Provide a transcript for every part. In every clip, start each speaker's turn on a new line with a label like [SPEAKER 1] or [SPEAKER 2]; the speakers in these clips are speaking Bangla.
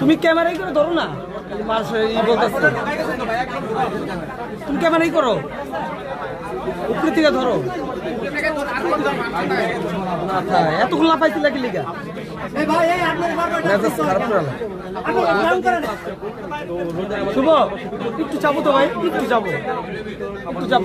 [SPEAKER 1] তুমি ক্যামেরাই করে ধরো না। তুমি ক্যামেরাই করো। উপরে থেকে ধরো। এতগুলো পাইছিল কি না। শুভ, একটু যাব তো ভাই, একটু যাব একটু যাব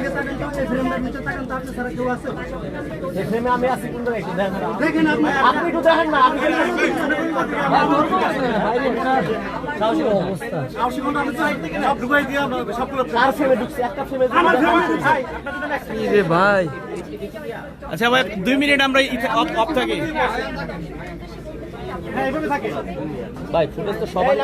[SPEAKER 1] আমি আছি কিন্তু দেখেন আপনি একটু দেখেন না আপনি অবস্থা কার ফেমে ঢুকছে একটা ফেমে রে ভাই
[SPEAKER 2] আচ্ছা ভাই দুই মিনিট আমরা অফ থাকি
[SPEAKER 1] ভাই ফুটেজ তো সবাই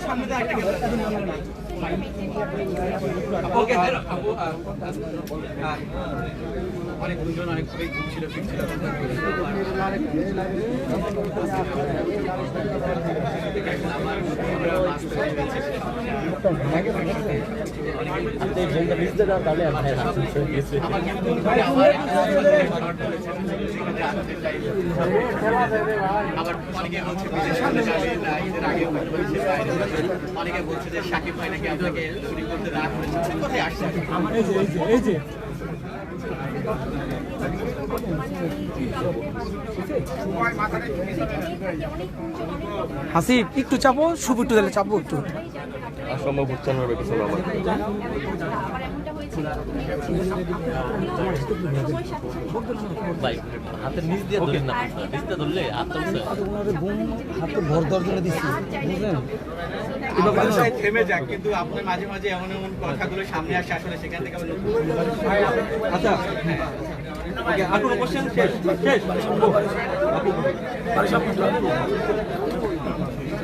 [SPEAKER 1] সামনে
[SPEAKER 2] অনেক দুজন অনেক ঘুরছিল ফিরছিল আবার অনেকে বলছে বিদেশে আগে। অনেকে বলছে যে সাকিব ভাই নাকি আপনাকে শুটিং করতে না করেছে কোথায় আসছে
[SPEAKER 1] হাসি একটু চাপো শুভ একটু দিলে চাপো একটু।
[SPEAKER 3] অসম্ভব উচ্চারণ হবে কিছু না আমার
[SPEAKER 4] ভাই হাতের নিচ দিয়ে ধরেন না। নিচ ধরলে হাতটা
[SPEAKER 1] হাতে ভর দেওয়ার জন্য দিচ্ছি বুঝলেন?
[SPEAKER 2] থেমে যাক কিন্তু আপনার মাঝে মাঝে এমন এমন কথাগুলো সামনে আসে আসলে সেখান থেকে
[SPEAKER 1] আচ্ছা আর কোনো কোশ্চেন শেষ শেষ।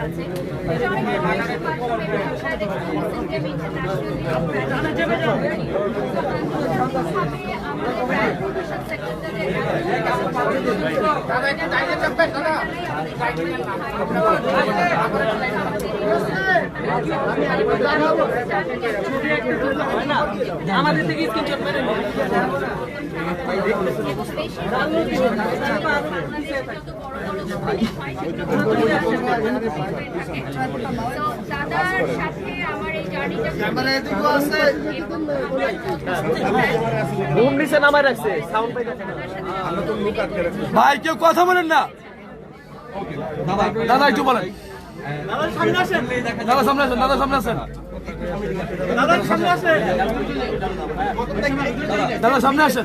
[SPEAKER 1] না ভাই আরে ব্যথা পাচ্ছি ভাই কিসে গেছে ঘুমাছে আমাদের থেকে স্ক্রিনশট মেরে নিন।
[SPEAKER 5] দাদার সাথে আমার এই জার্নিটা
[SPEAKER 1] ঘুম নিচে নামায় রাখছে সাউন্ড
[SPEAKER 3] ভাই কেউ কথা বলেন না। দাদা একটু বলেন। দাদা সামনে আসেন দাদা সামনে আসেন। দাদা সামনে আসেন।
[SPEAKER 1] দাদা সামনে আসেন।